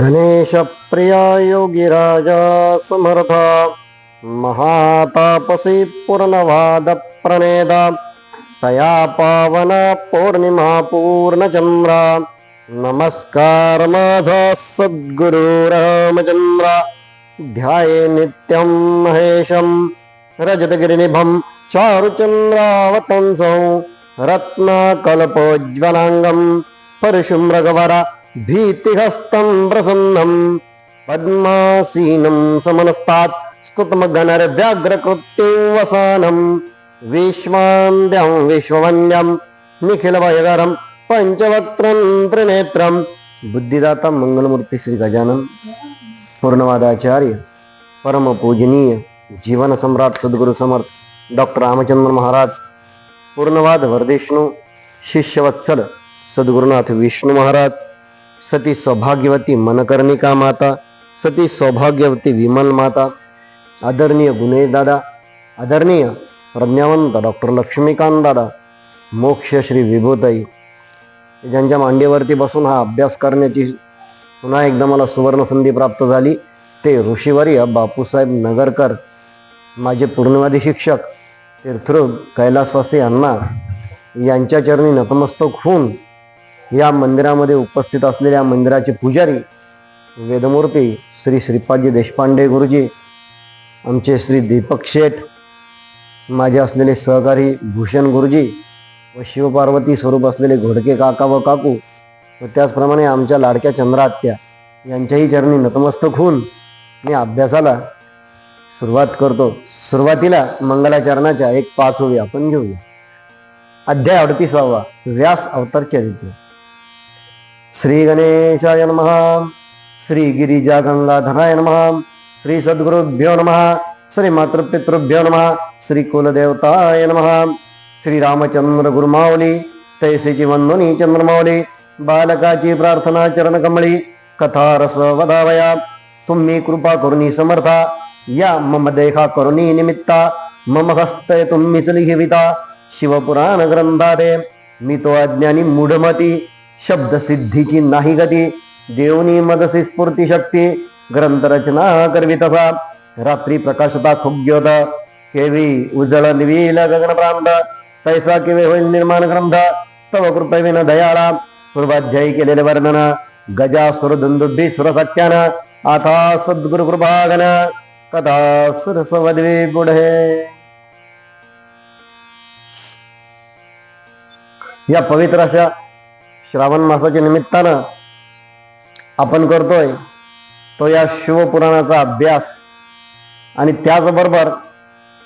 गणेशप्रिया योगिराजा समर्था महातापसी पूर्णवादप्रणेदा तया पावना पौर्णिमा पूर्णचंद्रा नमस्कार माझा सद्गुरु रामचंद्रा ध्याये नित्यं महेशं रजतगिरिनिभं चारुचन्द्रावतंसौ रत्नाकल्पोज्ज्वलाङ्गं परशुमृगवरा भीतिहस्तं प्रसन्नं पद्मासीनं समनस्तात् स्तुतमगणर्व्याघ्रकृत्यो वसानं विश्वान्द्यं विश्ववन्द्यं निखिलभयकरं पञ्चवक्त्रं त्रिनेत्रं बुद्धिदाता मंगलमूर्ती श्री गजानन पूर्णवादाचार्य परमपूजनीय जीवनसम्राट् सम्राट समर्थ डॉक्टर रामचंद्र महाराज पूर्णवाद वरदेष्णू शिष्यवत्सल सद्गुरुनाथ विष्णू महाराज सती सौभाग्यवती मनकर्णिका माता? सती सौभाग्यवती विमल माता। आदरणीय गुन्हे दादा। आदरणीय प्रज्ञावंत डॉक्टर लक्ष्मीकांत दादा। मोक्ष श्री विभूताई। ज्यांच्या मांडीवरती बसून हा अभ्यास करण्याची पुन्हा एकदा मला सुवर्णसंधी प्राप्त झाली ते ऋषीवर्य बापूसाहेब नगरकर माझे पूर्णवादी शिक्षक तीर्थरूप कैलासवासी यांना यांच्या चरणी नतमस्तक होऊन या मंदिरामध्ये उपस्थित असलेल्या मंदिराचे पुजारी वेदमूर्ती श्री श्रीपादजी देशपांडे गुरुजी आमचे श्री दीपक शेठ माझे असलेले सहकारी भूषण गुरुजी व शिवपार्वती स्वरूप असलेले घोडके काका व काकू व त्याचप्रमाणे आमच्या लाडक्या चंद्रात्या यांच्याही चरणी नतमस्तक होऊन मी अभ्यासाला सुरुवात करतो. सुरुवातीला मंगलाचरणाच्या एक पाच ओळी आपण घेऊया. अध्याय अडतीसावा व्यास अवतार चरित्र. श्री गणेशाय नमः। श्री गिरिजा गंगाधराय नमः। श्री सद्गुरुभ्यो नमः। श्री मातृपितृभ्यो नमः। श्री कुलदेवताय नमः। श्री रामचंद्र गुरुमावली तैसेची वंदनी चंद्रमावली बालकाची प्रार्थना चरणकमळी कथा रस वदावया तुम्ही कृपा करुणी समर्था। या मम देखा करुणी निमित्ता। मम हस्तय तुम्हीच लिहिविता। शिवपुराण ग्रंथाते मी तो अज्ञानी मूढमती। शब्द सिद्धीची नाही गती. देवनी मदसी स्फूर्ती शक्ती. ग्रंथ रचना करवी तसा. रात्री प्रकाशता खुग्योत केवी उजळ निवील गगनप्रांत तैसा केवे होईल निर्माण ग्रंथ. तव कृपविन दयाळा. पूर्वाध्यायी केलेले वर्णन. गजा सुरदुंदुभी सुरसत्यान. आता सद्गुरु कृपागन कथा सुरसवद्वी पुढे या पवित्र अशा श्रावण मासाच्या निमित्तानं आपण करतोय तो या शिवपुराणाचा अभ्यास. आणि त्याचबरोबर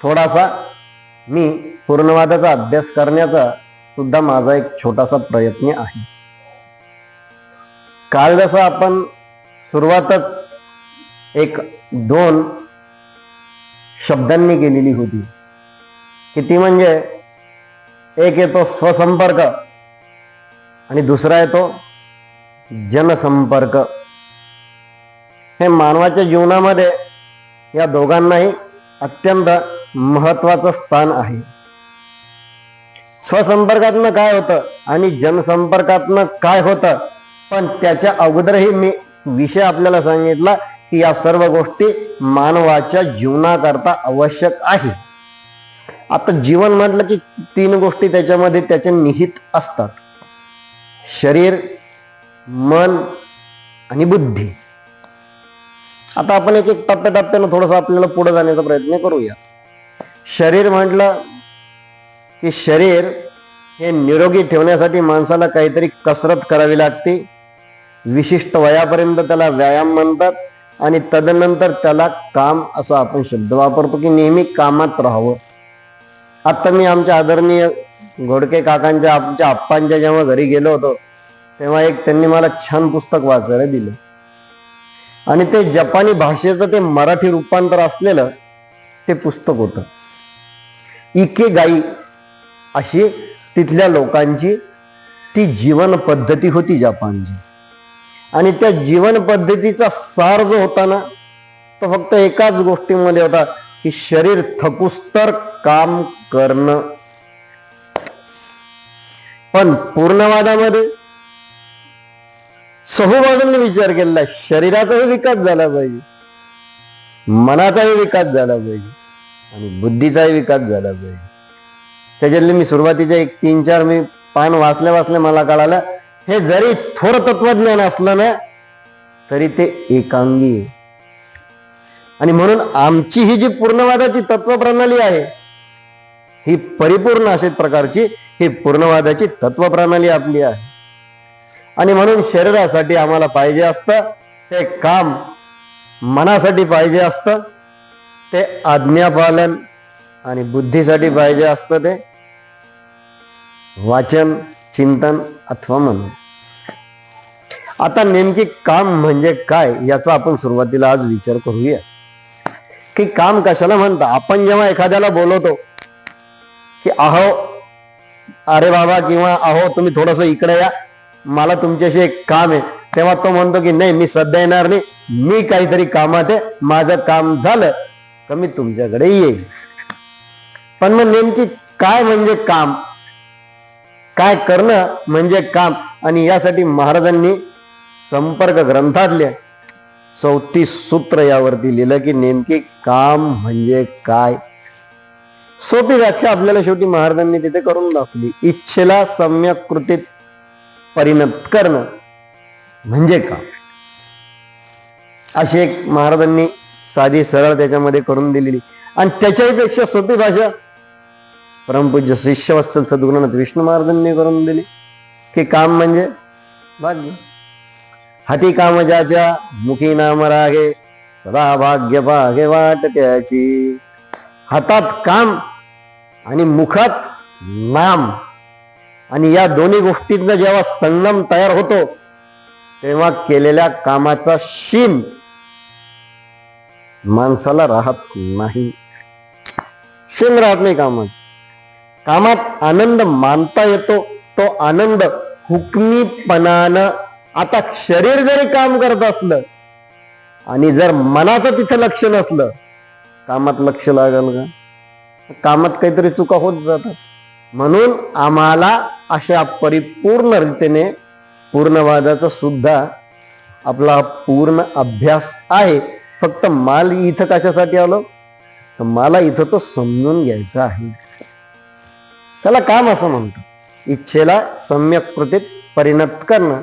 थोडासा मी पूर्णवादाचा अभ्यास करण्याचा सुद्धा माझा एक छोटासा प्रयत्न आहे. काल जसं आपण सुरुवातच एक दोन शब्दांनी केलेली होती की ती म्हणजे एक येतो स्वसंपर्क. आणि दुसरा येतो जनसंपर्क. हे मानवाच्या जीवनामध्ये या दोघांनाही अत्यंत महत्वाचं स्थान आहे. स्वसंपर्कातनं काय होतं आणि जनसंपर्कातनं काय होतं पण त्याच्या अगोदरही मी विषय आपल्याला सांगितला की या सर्व गोष्टी मानवाच्या जीवनाकरता आवश्यक आहे. आता जीवन म्हटलं की तीन गोष्टी त्याच्यामध्ये त्याच्या निहित असतात. शरीर मन आणि बुद्धी. आता आपण एक एक टप्प्याटप्प्यानं थोडंसं आपल्याला पुढे जाण्याचा प्रयत्न करूया. शरीर म्हटलं की शरीर हे निरोगी ठेवण्यासाठी माणसाला काहीतरी कसरत करावी लागते. विशिष्ट वयापर्यंत त्याला व्यायाम म्हणतात आणि तदनंतर त्याला काम असं आपण शब्द वापरतो की नेहमी कामात राहावं. आता मी आमच्या आदरणीय घोडके काकांच्या आमच्या आप्पांच्या जेव्हा घरी गेलो होतो तेव्हा एक त्यांनी मला छान पुस्तक वाचायला दिलं. आणि ते जपानी भाषेचं ते मराठी रूपांतर असलेलं ते पुस्तक होतं. इके गाई अशी तिथल्या लोकांची ती जीवन पद्धती होती जपानची. आणि त्या जीवन पद्धतीचा सार जो होता ना तो फक्त एकाच गोष्टीमध्ये होता की शरीर थकुस्तर काम करणं. पण पूर्णवादामध्ये सहुबाजूंनी विचार केला शरीराचाही विकास झाला पाहिजे मनाचाही विकास झाला पाहिजे आणि बुद्धीचाही विकास झाला पाहिजे. त्याच्यातले मी सुरुवातीच्या एक तीन चार मी पान वाचल्या वाचल्या मला कळालं हे जरी थोडं तत्वज्ञान असलं ना तरी ते एकांगी आहे. आणि म्हणून आमची ही जी पूर्णवादाची तत्वप्रणाली आहे ही परिपूर्ण अशा प्रकारची ही पूर्णवादाची तत्वप्रणाली आपली आहे. आणि म्हणून शरीरासाठी आम्हाला पाहिजे असतं ते काम मनासाठी पाहिजे असतं ते आज्ञापालन आणि बुद्धीसाठी पाहिजे असतं ते वाचन चिंतन अथवा मन आता नेमकी काम म्हणजे काय याचा आपण सुरुवातीला आज विचार करूया. की काम कशाला म्हणता आपण जेव्हा एखाद्याला बोलवतो की अहो अरे बाबा किंवा अहो तुम्ही थोडस इकडे या. मला तुमच्याशी एक काम आहे. तेव्हा तो म्हणतो की नाही मी सध्या येणार नाही. मी काहीतरी कामात आहे. माझं काम झालं का मी तुमच्याकडे येईल पण मग नेमकी काय म्हणजे काम? काय करणं म्हणजे काम? आणि यासाठी महाराजांनी संपर्क ग्रंथातल्या चौतीस सूत्र यावरती लिहिलं की नेमकी काम म्हणजे काय? सोपी व्याख्या आपल्याला शेवटी महाराजांनी तिथे करून दाखवली. इच्छेला सम्यक कृतीत परिणत करणं म्हणजे का? अशी एक महाराजांनी साधी सरळ त्याच्यामध्ये करून दिलेली. आणि त्याच्याही पेक्षा सोपी भाषा परमपूज्य शिष्यवत्सल सद्गुरुनाथ विष्णू महाराजांनी करून दिली. की काम म्हणजे? भाग्य. हाती काम ज्याच्या मुखी नाम रागे सदा भाग्य भागे वाट त्याची हातात काम आणि मुखात नाम. आणि या दोन्ही गोष्टींना जेव्हा संगम तयार होतो तेव्हा केलेल्या कामाचा शीम माणसाला राहत नाही. शीम राहत नाही कामात. कामात आनंद मानता येतो तो आनंद हुकमीपणानं आता शरीर जरी काम करत असलं आणि जर मनाचं तिथं लक्ष नसलं कामात लक्ष लागल का? कामात काहीतरी चुका होत जातात. म्हणून आम्हाला अशा परिपूर्ण रीतीने पूर्णवादाचा सुद्धा आपला पूर्ण अभ्यास आहे. फक्त माल इथं कशासाठी आलो? तर मला इथं तो समजून घ्यायचा आहे. त्याला काम असं म्हणतो इच्छेला सम्यक कृतीत परिणत करणं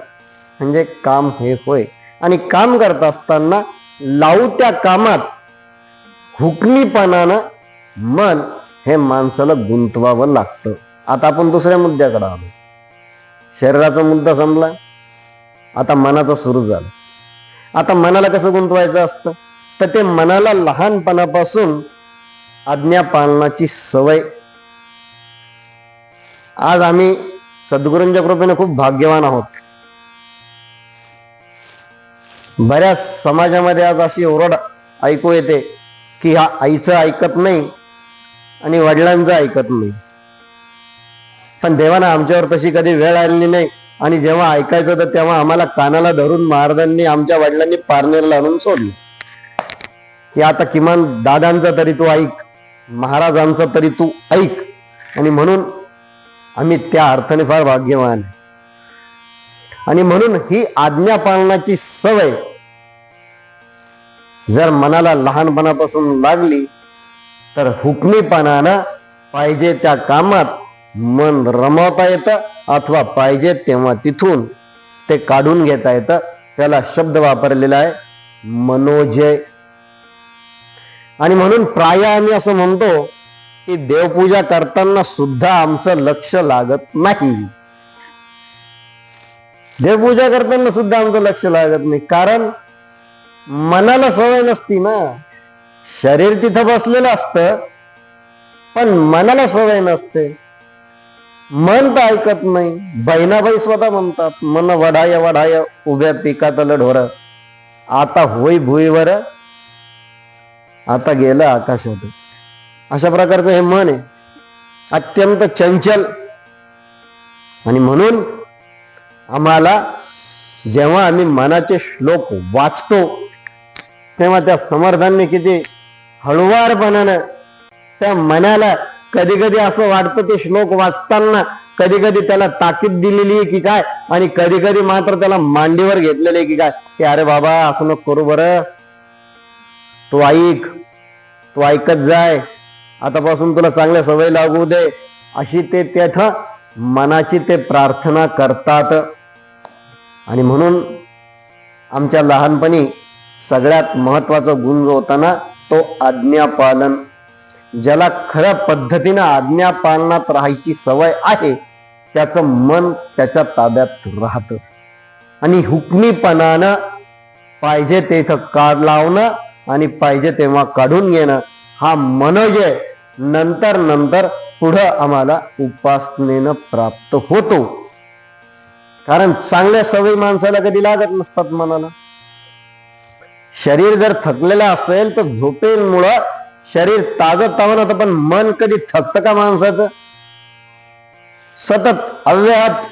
म्हणजे काम हे होय. आणि काम करत असताना लावू त्या कामात हुकमीपणानं मन हे माणसाला गुंतवावं लागतं. आता आपण दुसऱ्या मुद्द्याकडे आलो. शरीराचा मुद्दा संपला. आता मनाचा सुरू झाला. आता मनाला कसं गुंतवायचं असतं? तर ते मनाला लहानपणापासून आज्ञा पालनाची सवय. आज आम्ही सद्गुरूंच्या कृपेने खूप भाग्यवान आहोत. बऱ्याच समाजामध्ये आज अशी ओरड ऐकू येते की हा आईचं ऐकत नाही आणि वडिलांचं ऐकत नाही. पण देवानं आमच्यावर तशी कधी वेळ आलेली नाही. आणि जेव्हा ऐकायचं तर तेव्हा आम्हाला कानाला धरून महाराजांनी आमच्या वडिलांनी पारनेरला आणून सोडलं. की आता किमान दादांचं तरी तू ऐक महाराजांचं तरी तू ऐक. आणि म्हणून आम्ही त्या अर्थाने फार भाग्यवान आणि म्हणून ही आज्ञा पालनाची सवय जर मनाला लहानपणापासून लागली तर हुकमीपणानं पाहिजे त्या कामात मन रमवता येतं अथवा पाहिजे तेव्हा तिथून ते काढून घेता येतं. त्याला शब्द वापरलेला आहे मनोजय. आणि म्हणून प्राय आम्ही असं म्हणतो की देवपूजा करताना सुद्धा आमचं लक्ष लागत नाही. देवपूजा करताना सुद्धा आमचं लक्ष लागत नाही. कारण मनाला सवय नसती ना. शरीर तिथं बसलेलं असतं पण मनाला सवय नसते. मन तर ऐकत नाही. बहिणाबाई स्वतः म्हणतात मन वढाय वढाय उभ्या पिकातलं ढोर. आता होई भुईवर आता गेलं आकाशात. अशा प्रकारचं हे मन आहे. अत्यंत चंचल. आणि म्हणून आम्हाला जेव्हा आम्ही मनाचे श्लोक वाचतो तेव्हा त्या समर्थांनी किती हळुवारपणानं त्या मनाला कधी कधी असं वाटतं ते श्लोक वाचताना कधी कधी त्याला ताकीद दिलेली आहे की काय? आणि कधी कधी मात्र त्याला मांडीवर घेतलेले की काय? की अरे बाबा असं नको करू बरं. तू ऐक. तू ऐकत जाय. आतापासून तुला चांगल्या सवय लागू दे. अशी ते तेथ मनाची ते प्रार्थना करतात. आणि म्हणून आमच्या लहानपणी सगळ्यात महत्त्वाचा गुण जो होता ना तो आज्ञापालन ज्याला खऱ्या पद्धतीनं आज्ञापालनात राहायची सवय आहे त्याचं मन त्याच्या ताब्यात राहतं. आणि हुकमीपणानं पाहिजे ते काढ लावणं आणि पाहिजे तेव्हा काढून घेणं हा मनोजय नंतर नंतर पुढं आम्हाला उपासनेनं प्राप्त होतो. कारण चांगल्या सवयी माणसाला कधी लागत नसतात मनाला. शरीर जर थकलेलं असेल तर झोपेमुळं शरीर ताजं तावं होतं पण मन कधी थकतं का माणसाचं? सतत अव्याहत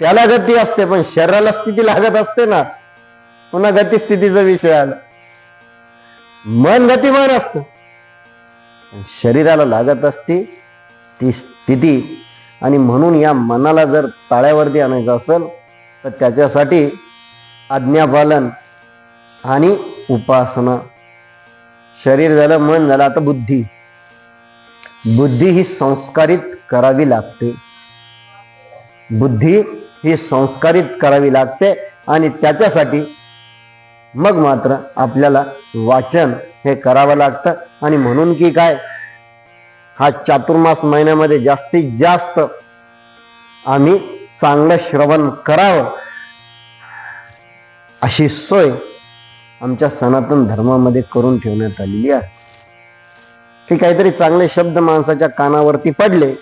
त्याला गती असते पण शरीराला स्थिती लागत असते ना पुन्हा गती स्थितीचा विषय आला. मन गतिमान असत. शरीराला लागत असते ती स्थिती आणि म्हणून या मनाला जर ताळ्यावरती आणायचं असेल तर त्याच्यासाठी आज्ञापालन आणि उपासना. शरीर झालं मन झालं आता बुद्धी. बुद्धी ही संस्कारित करावी लागते. बुद्धी ही संस्कारित करावी लागते आणि त्याच्यासाठी मग मात्र आपल्याला वाचन हे करावं लागतं. आणि म्हणून की काय? हा चातुर्मास महिन्यामध्ये जास्तीत जास्त आम्ही चांगलं श्रवण करावं. अशी सोय आमच्या सनातन धर्मामध्ये करून ठेवण्यात आलेली आहे. की काहीतरी चांगले शब्द माणसाच्या कानावरती पडले.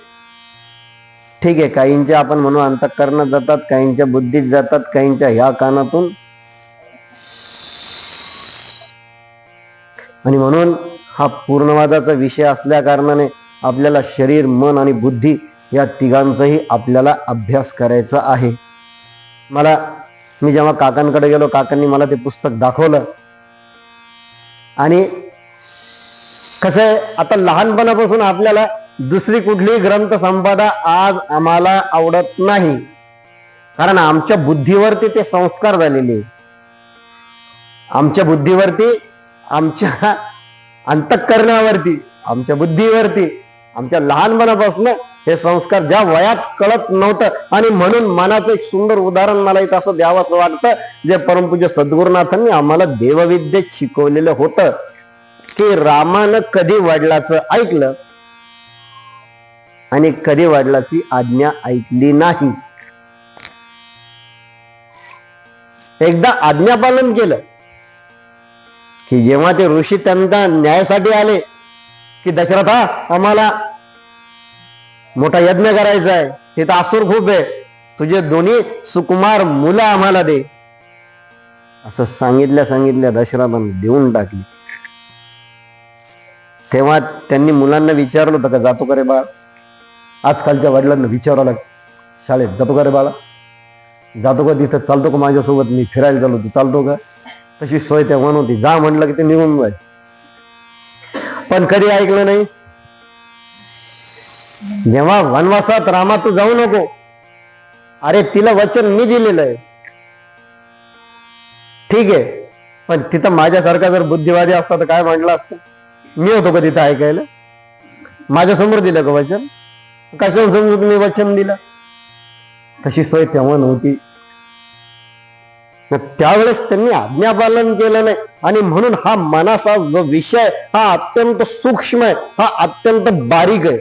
ठीक आहे काहींच्या आपण म्हणू अंतकरणात जातात काहींच्या बुद्धीत जातात काहींच्या ह्या कानातून. आणि म्हणून हा पूर्णवादाचा विषय असल्या कारणाने आपल्याला शरीर मन आणि बुद्धी या तिघांचाही आपल्याला अभ्यास करायचा आहे. मला मी जेव्हा काकांकडे गेलो काकांनी मला ते पुस्तक दाखवलं. आणि कसं आहे आता लहानपणापासून आपल्याला दुसरी कुठलीही ग्रंथ संपदा आज आम्हाला आवडत नाही. कारण आमच्या बुद्धीवरती ते संस्कार झालेले आमच्या बुद्धीवरती आमच्या अंतकरणावरती आमच्या बुद्धीवरती आमच्या लहानपणापासून हे संस्कार ज्या वयात कळत नव्हतं. आणि म्हणून मनाचं एक सुंदर उदाहरण मला एक असं द्यावंसं वाटतं जे परमपूज्य सद्गुरुनाथांनी आम्हाला देवविद्येत शिकवलेलं होतं. की रामानं कधी वडिलाचं ऐकलं आणि कधी वडिलाची आज्ञा ऐकली नाही. एकदा आज्ञापालन केलं की जेव्हा ते ऋषी त्यांना न्यायासाठी आले की दशरथा आम्हाला मोठा यज्ञ करायचा आहे. तिथं आसूर खूप आहे. तुझे दोन्ही सुकुमार मुलं आम्हाला दे. असं सांगितल्या सांगितल्या दशरथानं देऊन टाकली. तेव्हा त्यांनी मुलांना विचारलं होतं का जातो का रे बाळ? आजकालच्या वडिलांना विचारावं लागतं शाळेत जातो का रे बाळा? जातो का? तिथं चालतो का माझ्यासोबत? मी फिरायला चालू तू चालतो का? तशी सोय तेव्हा नव्हती. जा म्हटलं की ते निघून जाय पण कधी ऐकलं नाही? जेव्हा वनवासात रामा तू जाऊ नको. अरे तिला वचन मी दिलेलं आहे. ठीक आहे. पण तिथं माझ्यासारखा जर बुद्धिवादी असता तर काय म्हटलं असतं? मी होतो का तिथं ऐकायला? माझ्यासमोर दिलं का वचन? कशाला समजू तुम्ही वचन दिलं? तशी सोय तेव्हा नव्हती. त्यावेळेस त्यांनी आज्ञापालन केलं नाही. आणि म्हणून हा मनाचा जो विषय हा अत्यंत सूक्ष्म आहे. हा अत्यंत बारीक आहे.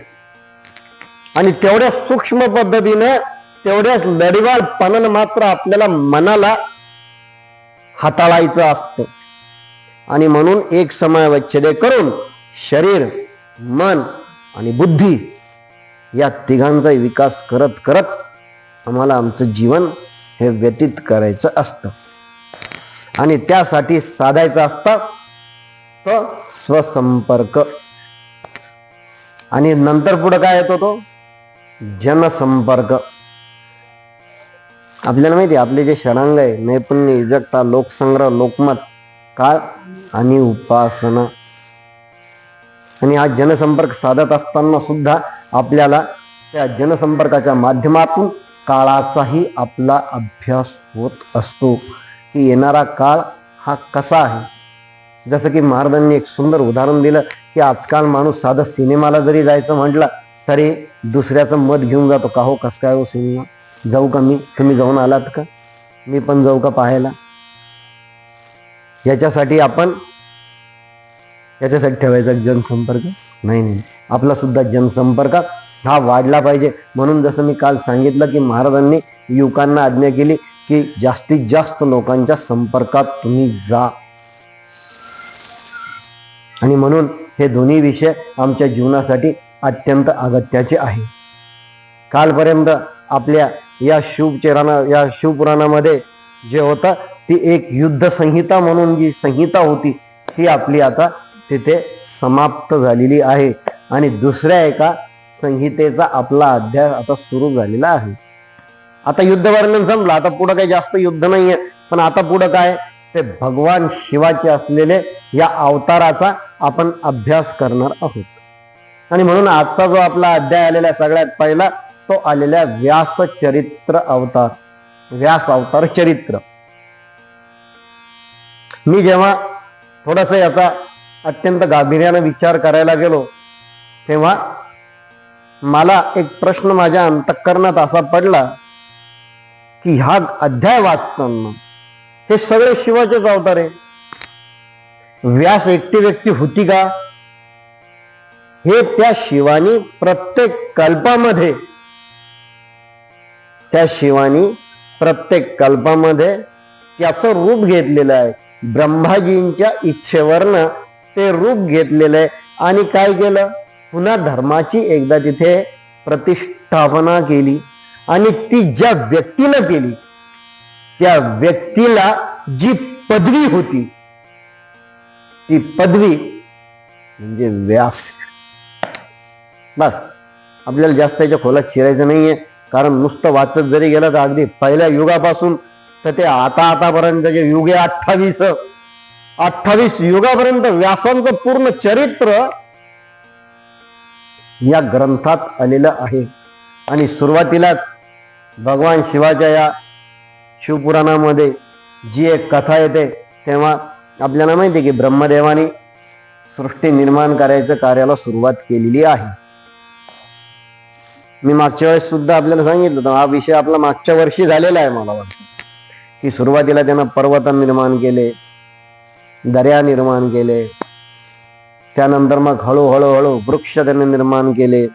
आणि तेवढ्या सूक्ष्म पद्धतीने तेवढ्याच लढीवाळपणानं मात्र आपल्याला मनाला हाताळायचं असतं. आणि म्हणून एक समयवच्छेदे करून शरीर मन आणि बुद्धी या तिघांचा विकास करत करत आम्हाला आमचं जीवन हे व्यतीत करायचं असतं. आणि त्यासाठी साधायचं असतं तो स्वसंपर्क. आणि नंतर पुढे काय येतो तो? जनसंपर्क. आपल्याला माहिती आपले जे षडांग आहे नैपुण्य विवेकता लोकसंग्रह लोकमत काळ आणि उपासना. आणि हा जनसंपर्क साधत असताना सुद्धा आपल्याला त्या जनसंपर्काच्या माध्यमातून काळाचाही आपला अभ्यास होत असतो की येणारा काळ हा कसा आहे? जसं की महाराजांनी एक सुंदर उदाहरण दिलं की आजकाल माणूस साधं सिनेमाला जरी जायचं म्हटलं तरी दुसऱ्याचं मत घेऊन जातो का हो कसं काय हो सिनेमा? जाऊ का मी? तुम्ही जाऊन आलात का? मी पण जाऊ का पाहायला? याच्यासाठी आपण याच्यासाठी ठेवायचा जनसंपर्क? नाही नाही. आपला सुद्धा जनसंपर्कात हा वाढला पाहिजे. म्हणून जसं मी काल सांगितलं की महाराजांनी युवकांना आज्ञा केली की जास्तीत जास्त लोकांच्या संपर्कात तुम्ही जा. आणि म्हणून हे दोन्ही विषय आमच्या जीवनासाठी अत्यंत अगत्याचे आहे. कालपर्यंत आपल्या या शिवचराना या शिवपुराणामध्ये जे होतं ती एक युद्ध संहिता म्हणून जी संहिता होती ती आपली आता तिथे समाप्त झालेली आहे. आणि दुसऱ्या एका संहितेचा आपला अध्याय आता सुरू झालेला आहे. आता युद्ध वर्णन संपलं. आता पुढं काही जास्त युद्ध नाहीये. पण आता पुढं काय? ते भगवान शिवाचे असलेले या अवताराचा आपण अभ्यास करणार आहोत. आणि म्हणून आजचा जो आपला अध्याय आलेला सगळ्यात पहिला तो आलेला व्यास चरित्र अवतार. व्यास अवतार चरित्र. मी जेव्हा थोडस याचा अत्यंत गांभीर्यानं विचार करायला गेलो तेव्हा मला एक प्रश्न माझ्या अंतःकरणात असा पडला की हा अध्याय वाचताना हे सगळे शिवाचेच अवतार आहे. व्यास एकटी व्यक्ती होती का? हे त्या शिवानी प्रत्येक कल्पामध्ये त्या शिवानी प्रत्येक कल्पामध्ये त्याचं रूप घेतलेलं आहे. ब्रह्माजींच्या इच्छेवरनं ते रूप घेतलेलं आहे. आणि काय केलं? पुन्हा धर्माची एकदा तिथे प्रतिष्ठापना केली आणि ती ज्या व्यक्तीला केली त्या व्यक्तीला जी पदवी होती ती पदवी म्हणजे व्यास. बस. आपल्याला जास्त याच्या खोलात शिरायचं नाहीये कारण नुसतं वाचत जरी गेलं तर अगदी पहिल्या युगापासून तर ते आता आतापर्यंत जे युगे अठ्ठावीस अठ्ठावीस युगापर्यंत व्यासांचं पूर्ण चरित्र या ग्रंथात आलेलं आहे. आणि सुरुवातीलाच भगवान शिवाच्या या शिवपुराणामध्ये जी एक कथा येते तेव्हा आपल्याला माहिती आहे की ब्रह्मदेवाने सृष्टी निर्माण करायचं कार्याला सुरुवात केलेली आहे. मी मागच्या वेळेस सुद्धा आपल्याला सांगितलं होतं हा विषय आपला मागच्या वर्षी झालेला आहे मला वाटतं. की सुरुवातीला त्यानं पर्वत निर्माण केले दर्या निर्माण केले त्यानंतर मग हळूहळू हळू वृक्ष त्याने निर्माण केले.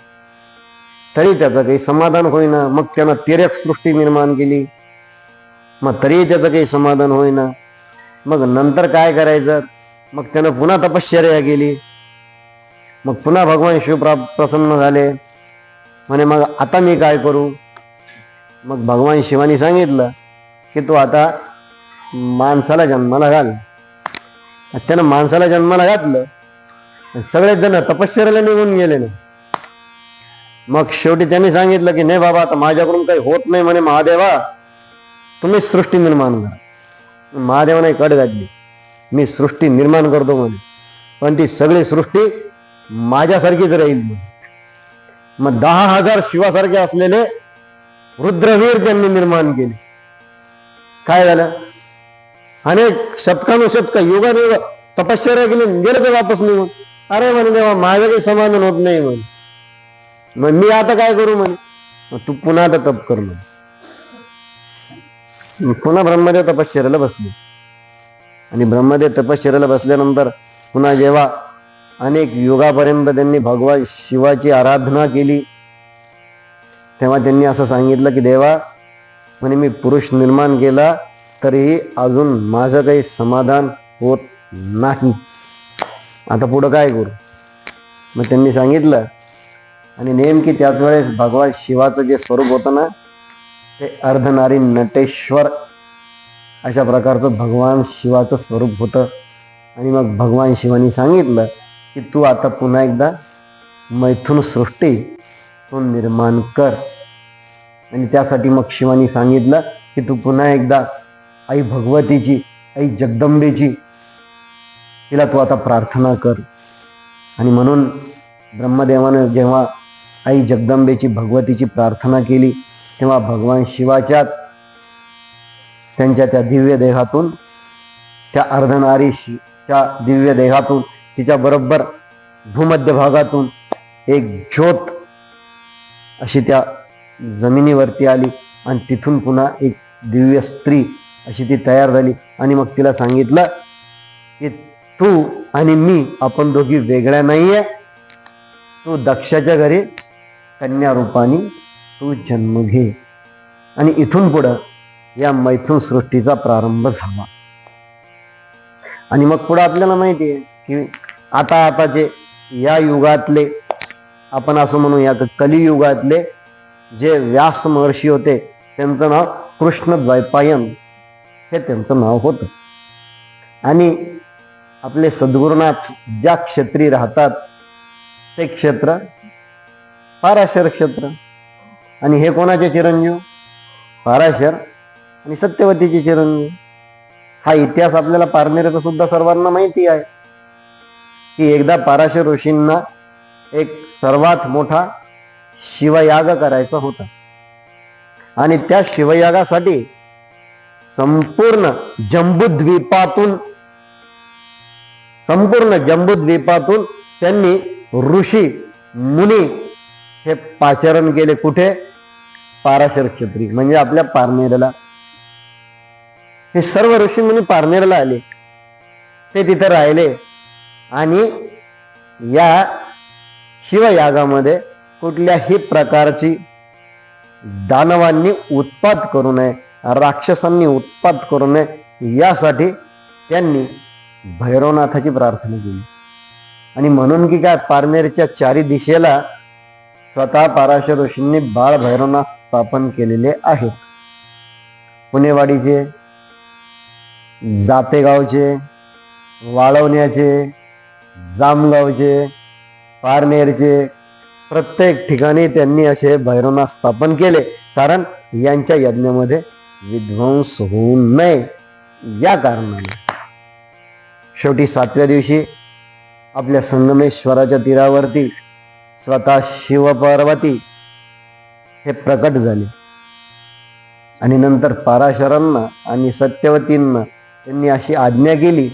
तरी त्याचं काही समाधान होईना. मग त्यानं तिरक सृष्टी निर्माण केली. मग तरीही त्याचं काही समाधान होईना. मग नंतर काय करायचं? मग त्यानं पुन्हा तपश्चर्या केली. मग पुन्हा भगवान शिवप्रा प्रसन्न झाले. म्हणे मग आता मी काय करू? मग भगवान शिवानी सांगितलं की तू आता माणसाला जन्माला घाल. त्यानं माणसाला जन्माला घातलं. सगळे जण तपश्चर्याला निघून गेले ना मग शेवटी त्यांनी सांगितलं की नाही बाबा आता माझ्याकडून काही होत नाही म्हणे महादेवा. तुम्ही सृष्टी निर्माण करा. महादेवाने कड घातली मी सृष्टी निर्माण करतो म्हणे. पण ती सगळी सृष्टी माझ्यासारखीच राहील म्हणे. मग दहा हजार शिवासारखे असलेले रुद्रवीर त्यांनी निर्माण केले. काय झालं? अनेक शतकानुशतक युगानुयुग तपश्चर्या केली गेलं ते वापस निघून. अरे म्हणे देवा माझं काही समाधान होत नाही म्हणे. मग मी आता काय करू म्हणे? मग तू पुन्हा आता तप कर म्हणे. मग पुन्हा ब्रह्मदेव तपश्चर्याला बसले. आणि ब्रह्मदेव तपश्चर्याला बसल्यानंतर पुन्हा जेव्हा अनेक युगापर्यंत त्यांनी भगवान शिवाची आराधना केली तेव्हा त्यांनी असं सांगितलं की देवा म्हणे मी पुरुष निर्माण केला तरीही अजून माझं काही समाधान होत नाही. आता पुढं काय करू? मग त्यांनी सांगितलं आणि नेमकी त्याच वेळेस भगवान शिवाचं जे स्वरूप होतं ना ते अर्धनारी नटेश्वर अशा प्रकारचं भगवान शिवाचं स्वरूप होतं. आणि मग भगवान शिवानी सांगितलं की तू आता पुन्हा एकदा मैथुन सृष्टी तू निर्माण कर. आणि त्यासाठी मग शिवानी सांगितलं की तू पुन्हा एकदा आई भगवतीची आई जगदंबेची तिला तू आता प्रार्थना कर. आणि म्हणून ब्रह्मदेवानं जेव्हा आई जगदंबेची भगवतीची प्रार्थना केली तेव्हा भगवान शिवाच्याच त्यांच्या त्या दिव्य देहातून त्या अर्धनारीच्या दिव्य देहातून तिच्या बरोबर भूमध्य भागातून एक ज्योत अशी त्या जमिनीवरती आली आणि तिथून पुन्हा एक दिव्य स्त्री अशी ती तयार झाली. आणि मग तिला सांगितलं तू आणि मी आपण दोघी वेगळ्या नाहीये. तू दक्षाच्या घरी कन्या रूपाने तू जन्म घे. आणि इथून पुढं या मैथून सृष्टीचा प्रारंभ झाला. आणि मग पुढं आपल्याला माहिती आहे की आता आता जे या युगातले आपण असं म्हणूया या कलियुगातले जे व्यास महर्षी होते त्यांचं नाव कृष्ण द्वैपायन हे त्यांचं नाव होतं. आणि आपले सद्गुरुनाथ ज्या क्षेत्री राहतात ते क्षेत्र पाराशर क्षेत्र. आणि हे कोणाचे चिरंजीव? पाराशर. आणि सत्यवतीचे चिरंजीव. हा इतिहास आपल्याला पारनेरचा सुद्धा सर्वांना माहिती आहे. की एकदा पाराशर ऋषींना एक सर्वात मोठा शिवयाग करायचा होता. आणि त्या शिवयागासाठी संपूर्ण जम्बूद्वीपातून संपूर्ण जम्बूद्वीपातून त्यांनी ऋषी मुनी हे पाचरण केले. कुठे? पाराशर क्षेत्री म्हणजे आपल्या पारनेरला. हे सर्व ऋषी मुनी पारनेरला आले. ते तिथे राहिले. आणि या शिवयागामध्ये कुठल्याही प्रकारची दानवांनी उत्पात करू नये राक्षसांनी उत्पात करू नये यासाठी त्यांनी भैरवनाथाची प्रार्थना केली. आणि म्हणून की काय पारनेरच्या चारी दिशेला स्वतः पाराशर ऋषींनी बाळ भैरवनाथ स्थापन केलेले आहेत पुणेवाडीचे जातेगावचे वाळवण्याचे जामगावचे पारनेरचे प्रत्येक ठिकाणी त्यांनी असे भैरवनाथ स्थापन केले. कारण यांच्या यज्ञामध्ये विध्वंस होऊ नये या कारणाने. शेवटी सातव्या दिवशी आपल्या संगमेश्वराच्या तीरावरती स्वतः शिवपार्वती हे प्रकट झाले. आणि नंतर पाराशरांना आणि सत्यवतींना त्यांनी अशी आज्ञा केली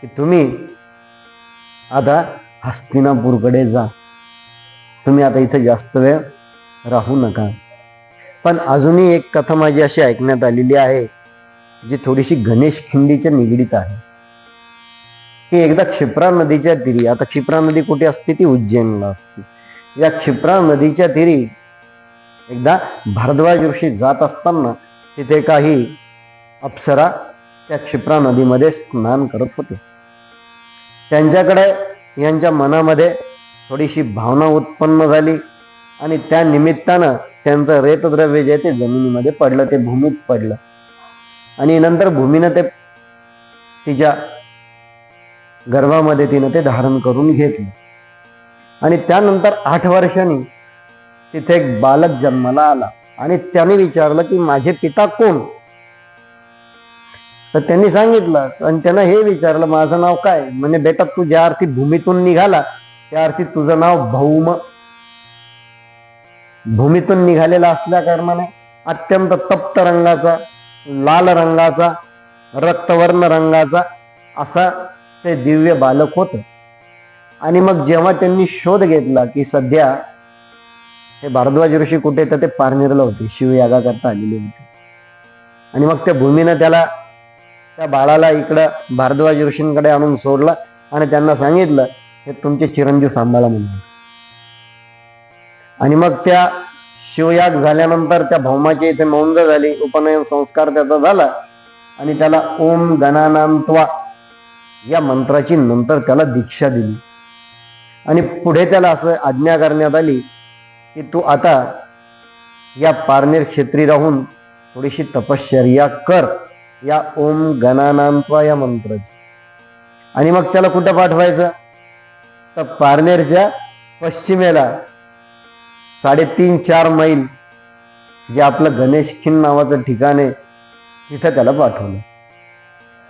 की तुम्ही आता हस्तिनापूरकडे जा. तुम्ही आता इथे जास्त वेळ राहू नका. पण अजूनही एक कथा माझी अशी ऐकण्यात आलेली आहे जी थोडीशी गणेश खिंडीच्या निगडीत आहे. की एकदा क्षिप्रा नदीच्या तिरी आता क्षिप्रा नदी कुठे असते ती उज्जैनला असते. या क्षिप्रा नदीच्या तिरी एकदा भारद्वाज ऋषी जात असताना तिथे काही अप्सरा त्या क्षिप्रा नदीमध्ये स्नान करत होते. त्यांच्याकडे यांच्या मनामध्ये थोडीशी भावना उत्पन्न झाली आणि त्या निमित्तानं त्यांचं रेतद्रव्य जे ते जमिनीमध्ये पडलं ते भूमीत पडलं. आणि नंतर भूमीनं ते तिच्या गर्भामध्ये तिनं ते धारण करून घेतलं. आणि त्यानंतर आठ वर्षांनी तिथे एक बालक जन्माला आला आणि त्याने विचारलं की माझे पिता कोण? तर त्यांनी सांगितलं आणि त्यांना हे विचारलं माझं नाव काय? म्हणजे बेटा तू ज्या अर्थी भूमीतून निघाला त्या अर्थी तुझं नाव भौम. भूमीतून निघालेला असल्या कारणाने अत्यंत तप्त रंगाचा लाल रंगाचा रक्तवर्ण रंगाचा असा ते दिव्य बालक होत. आणि मग जेव्हा त्यांनी शोध घेतला की सध्या हे भारद्वाज ऋषी कुठे तर ते पारनेरला होते शिवयागा करता आलेले होते. आणि मग त्या भूमीनं त्याला त्या बाळाला इकडं भारद्वाज ऋषींकडे आणून सोडलं आणि त्यांना सांगितलं हे तुमचे चिरंजीव सांभाळा म्हणून. आणि मग त्या शिवयाग झाल्यानंतर त्या भौमाची इथे मौंज झाली उपनयन संस्कार त्याचा झाला आणि त्याला ओम गणानांत्वा या मंत्राची नंतर त्याला दीक्षा दिली. आणि पुढे त्याला असं आज्ञा करण्यात आली की तू आता या पारनेर क्षेत्री राहून थोडीशी तपश्चर्या कर. या ओम गणानांत्वा या मंत्राची. आणि मग त्याला कुठं पाठवायचं? तर पारनेरच्या पश्चिमेला साडेतीन चार मैल जे आपलं गणेश नावाचं ठिकाण आहे तिथं त्याला पाठवलं.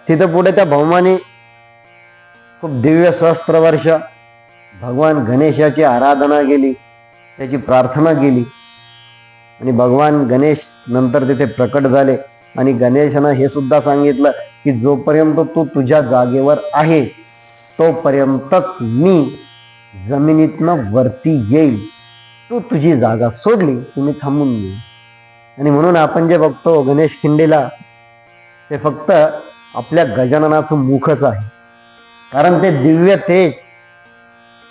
तिथं पुढे त्या भौमाने खूप दिव्य सहस्त्र वर्ष भगवान गणेशाची आराधना केली त्याची प्रार्थना केली. आणि भगवान गणेश नंतर तिथे प्रकट झाले आणि गणेशानं हे सुद्धा सांगितलं की जोपर्यंत तू तुझ्या जागेवर आहे तोपर्यंतच मी जमिनीतनं वरती येईल. तू तुझी जागा सोडली तुम्ही थांबून येईल आणि म्हणून आपण जे बघतो गणेश खिंडीला ते फक्त आपल्या गजाननाचं मुखच आहे. कारण ते दिव्य तेज.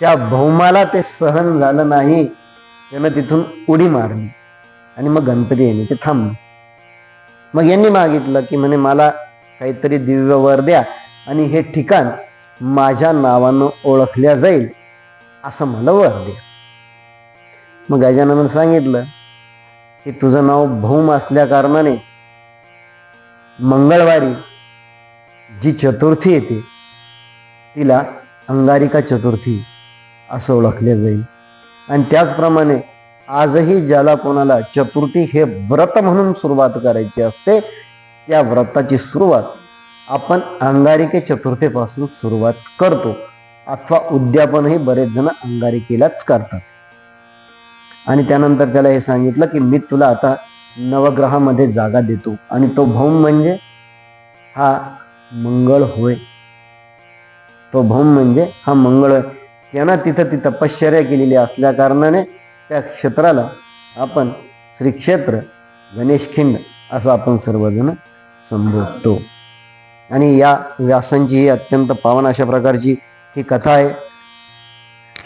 त्या भौमाला ते सहन झालं नाही. त्यानं तिथून उडी मारली. आणि मग गणपती येणे ते थांब मग यांनी मागितलं की म्हणे मला काहीतरी दिव्य वर द्या आणि हे ठिकाण माझ्या नावानं ओळखल्या जाईल. असं मला वर द्या. मग गजाननं सांगितलं की तुझं नाव भौम असल्या कारणाने मंगळवारी जी चतुर्थी येते तिला अंगारिका चतुर्थी असं ओळखले जाईल. आणि त्याचप्रमाणे आजही ज्याला कोणाला चतुर्थी हे व्रत म्हणून सुरुवात करायची असते त्या व्रताची सुरुवात आपण अंगारिके चतुर्थीपासून सुरुवात करतो. अथवा उद्यापनही बरेच जण अंगारिकेलाच करतात. आणि त्यानंतर त्याला हे सांगितलं की मी तुला आता नवग्रहामध्ये जागा देतो. आणि तो भौम म्हणजे हा मंगळ होय. तो भौम म्हणजे हा मंगळ होय तिथं ती तपश्चर्या केलेली असल्या कारणाने त्या क्षेत्राला आपण श्री क्षेत्र गणेशखिंड असं आपण सर्वजण संबोधतो. आणि या व्यासांची ही अत्यंत पावन अशा प्रकारची ही कथा आहे.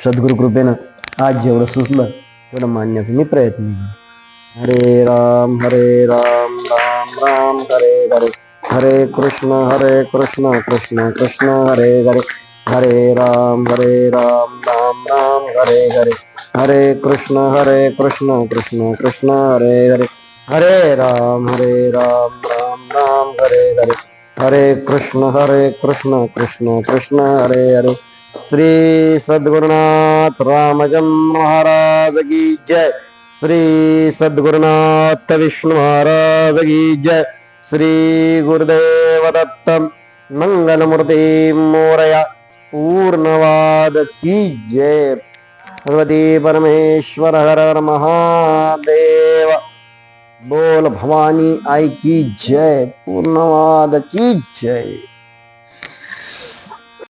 सद्गुरु कृपेनं आज जेवढं सुचलं तेवढं मांडण्याचा मी प्रयत्न केला हरे राम हरे राम राम राम हरे हरे. हरे कृष्ण हरे कृष्ण कृष्ण कृष्ण हरे हरे हरे राम हरे राम राम राम हरे हरे हरे कृष्ण हरे कृष्ण कृष्ण कृष्ण हरे हरे हरे राम हरे राम राम राम हरे हरे हरे कृष्ण हरे कृष्ण कृष्ण कृष्ण हरे हरे। श्री सद्गुरुनाथ रामजम महाराज की जय। श्री सद्गुरुनाथ विष्णु महाराज की जय। श्री गुरुदेव दत्त पूर्णवाद की जय। भगवती परमेश्वर हर हर महादेव। बोल भवानी आई की जय पूर्णवाद की जय।